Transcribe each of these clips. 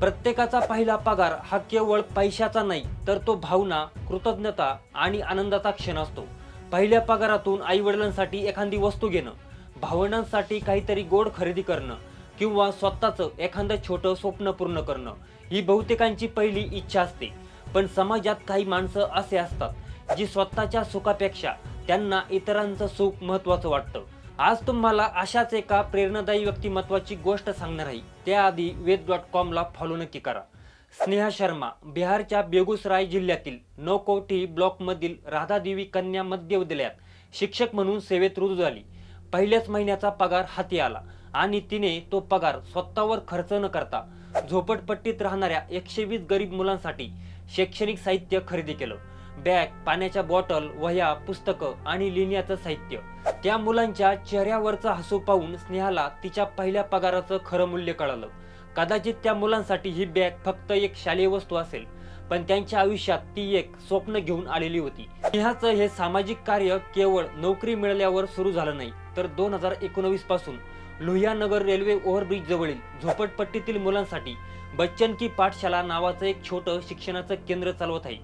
प्रत्येकाचा पहिला पगार हा केवळ पैशाचा नाही तर तो भावना कृतज्ञता आणि आनंदाचा क्षण असतो. पहिल्या पगारातून आई वडिलांसाठी एखादी वस्तू घेणं भावंडांसाठी काहीतरी गोड खरेदी करणं किंवा स्वतःचं एखादं छोटं स्वप्न पूर्ण करणं ही बहुतेकांची पहिली इच्छा असते. पण समाजात काही माणसं असे असतात जी स्वतःच्या सुखापेक्षा त्यांना इतरांचं सुख महत्त्वाचं वाटतं. आज तुम्हाला अशाच एका प्रेरणादायी व्यक्तिमत्वाची गोष्ट सांगणार आहे. त्याआधी वेद डॉट कॉमला फॉलो नक्की करा. स्नेहा शर्मा बिहारच्या बेगुसराय जिल्ह्यातील नौकोठी ब्लॉकमधील राधादेवी कन्या मध्य विद्यालयात शिक्षक म्हणून सेवेत रुजू झाली. पहिल्याच महिन्याचा पगार हाती आला आणि तिने तो पगार स्वतःवर खर्च न करता झोपडपट्टीत राहणाऱ्या एकशे वीस गरीब मुलांसाठी शैक्षणिक साहित्य खरेदी केलं. बॅग पाण्याच्या बॉटल वह्या पुस्तकं आणि लिहिण्याचं साहित्य. त्या मुलांच्या चेहऱ्यावरचं हसू पाहून स्नेहाला तिच्या पहिल्या पगाराचं खरं मूल्य कळालं. कदाचित त्या मुलांसाठी ही बॅग फक्त एक शालेय वस्तू असेल पण त्यांच्या आयुष्यात ती एक स्वप्न घेऊन आलेली होती. स्नेहाचं हे सामाजिक कार्य केवळ नोकरी मिळाल्यावर सुरू झालं नाही तर दोन हजार एकोणवीसपासून लोहियानगर रेल्वे ओव्हरब्रिज जवळील झोपडपट्टीतील मुलांसाठी बच्चन की पाठशाला नावाचं एक छोटं शिक्षणाचं केंद्र चालवत आहे.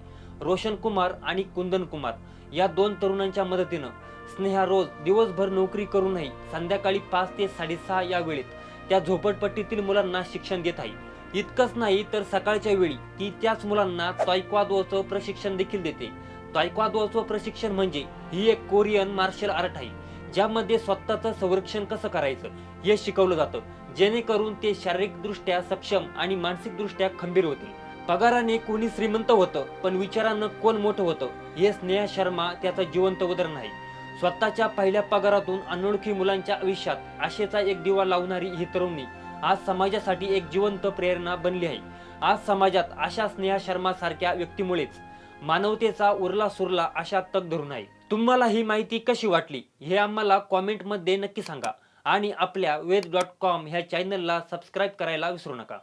रोशन कुमार आणि कुंदन कुमार. या दोन तरुणांच्या मदतीनं स्नेहा रोज दिवसभर नोकरी करूनही संध्याकाळी पाच ते साडेसहा या वेळेत त्या झोपडपट्टीतील मुलांना शिक्षण देत आहे. इतकंच नाही तर सकाळच्या वेळी ती त्याच मुलांना तायक्वादोचं प्रशिक्षण देखील देते. तायक्वादोचं प्रशिक्षण म्हणजे ही एक कोरियन मार्शल आर्ट आहे ज्यामध्ये स्वतःचं संरक्षण कसं करायचं हे शिकवलं जातं जेणेकरून ते शारीरिकदृष्ट्या सक्षम आणि मानसिकदृष्ट्या खंबीर होतील. पगाराने कोणी श्रीमंत होतं पण विचारानं कोण मोठं होतं? हे स्नेहा शर्मा त्याचं जिवंत उदाहरण आहे. स्वतःच्या पहिल्या पगारातून अनोळखी मुलांच्या आयुष्यात आशेचा एक दिवा लावणारी ही तरुणी आज समाजासाठी एक जिवंत प्रेरणा बनली आहे. आज समाजात अशा स्नेहा शर्मा सारख्या व्यक्तीमुळेच मानवतेचा उरला सुरला अशा तग धरून आहे. तुम्हाला ही माहिती कशी वाटली हे आम्हाला कॉमेंटमध्ये नक्की सांगा आणि आपल्या वेद डॉट कॉम ह्या चॅनलला सबस्क्राईब करायला विसरू नका.